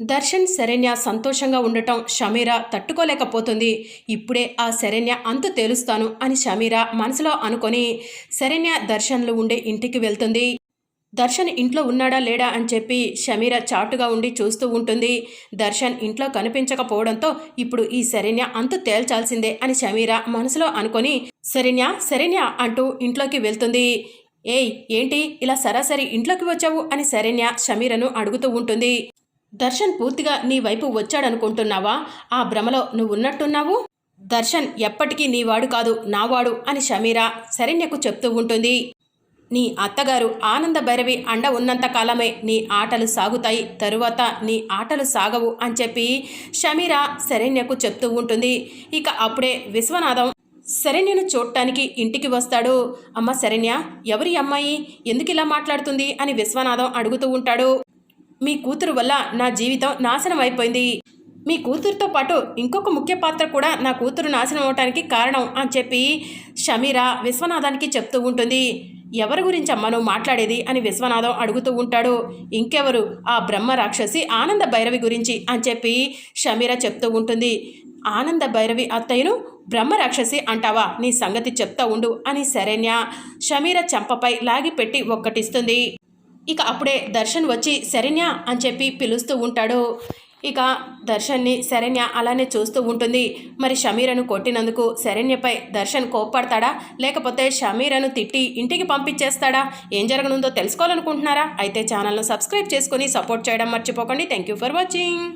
దర్శన్ శరణ్య సంతోషంగా ఉండటం షమీరా తట్టుకోలేకపోతుంది. ఇప్పుడే ఆ శరణ్య అంతు తేలుస్తాను అని షమీరా మనసులో అనుకొని శరణ్య దర్శన్లు ఉండే ఇంటికి వెళ్తుంది. దర్శన్ ఇంట్లో ఉన్నాడా లేడా అని చెప్పి షమీర చాటుగా ఉండి చూస్తూ ఉంటుంది. దర్శన్ ఇంట్లో కనిపించకపోవడంతో ఇప్పుడు ఈ శరణ్య అంతు తేల్చాల్సిందే అని షమీర మనసులో అనుకొని శరణ్య శరణ్య అంటూ ఇంట్లోకి వెళ్తుంది. ఏయ్ ఏంటి ఇలా సరాసరి ఇంట్లోకి వచ్చావు? అని శరణ్య షమీరను అడుగుతూ ఉంటుంది. దర్శన్ పూర్తిగా నీ వైపు వచ్చాడనుకుంటున్నావా? ఆ భ్రమలో నువ్వు ఉన్నట్టున్నావు దర్శన్ ఎప్పటికీ నీవాడు కాదు నావాడు అని షమీరా శరణ్యకు చెప్తూ ఉంటుంది. నీ అత్తగారు ఆనంద భైరవి అండ ఉన్నంతకాలమే నీ ఆటలు సాగుతాయి తరువాత నీ ఆటలు సాగవు అని చెప్పి షమీరా శరణ్యకు చెప్తూ ఉంటుంది. ఇక అప్పుడే విశ్వనాథం శరణ్యను చూడటానికి ఇంటికి వస్తాడు. అమ్మ శరణ్య ఎవరి అమ్మాయి? ఎందుకు ఇలా మాట్లాడుతుంది? అని విశ్వనాథం అడుగుతూ ఉంటాడు. మీ కూతురు వల్ల నా జీవితం నాశనం అయిపోయింది. మీ కూతురుతో పాటు ఇంకొక ముఖ్య పాత్ర కూడా నా కూతురు నాశనం అవటానికి కారణం అని చెప్పి షమీర విశ్వనాథానికి చెప్తూ ఉంటుంది. ఎవరి గురించి అమ్మ నువ్వు మాట్లాడేది అని విశ్వనాథం అడుగుతూ ఉంటాడు. ఇంకెవరు? ఆ బ్రహ్మ రాక్షసి ఆనంద భైరవి గురించి అని చెప్పి షమీర చెప్తూ ఉంటుంది. ఆనంద భైరవి అత్తయ్యను బ్రహ్మ రాక్షసి అంటావా? నీ సంగతి చెప్తా ఉండు అని శరణ్య షమీర చెంపపై లాగిపెట్టి ఒక్కటిస్తుంది. ఇక అప్పుడే దర్శన్ వచ్చి శరణ్య అని చెప్పి పిలుస్తూ ఉంటాడు. ఇక దర్శన్ని శరణ్య అలానే చూస్తూ ఉంటుంది. మరి షమీరను కొట్టినందుకు శరణ్యపై దర్శన్ కోప్పడతాడా? లేకపోతే షమీరను తిట్టి ఇంటికి పంపించేస్తాడా? ఏం జరగనుందో తెలుసుకోవాలనుకుంటున్నారా? అయితే ఛానల్ను సబ్స్క్రైబ్ చేసుకొని సపోర్ట్ చేయడం మర్చిపోకండి. Thank you for watching.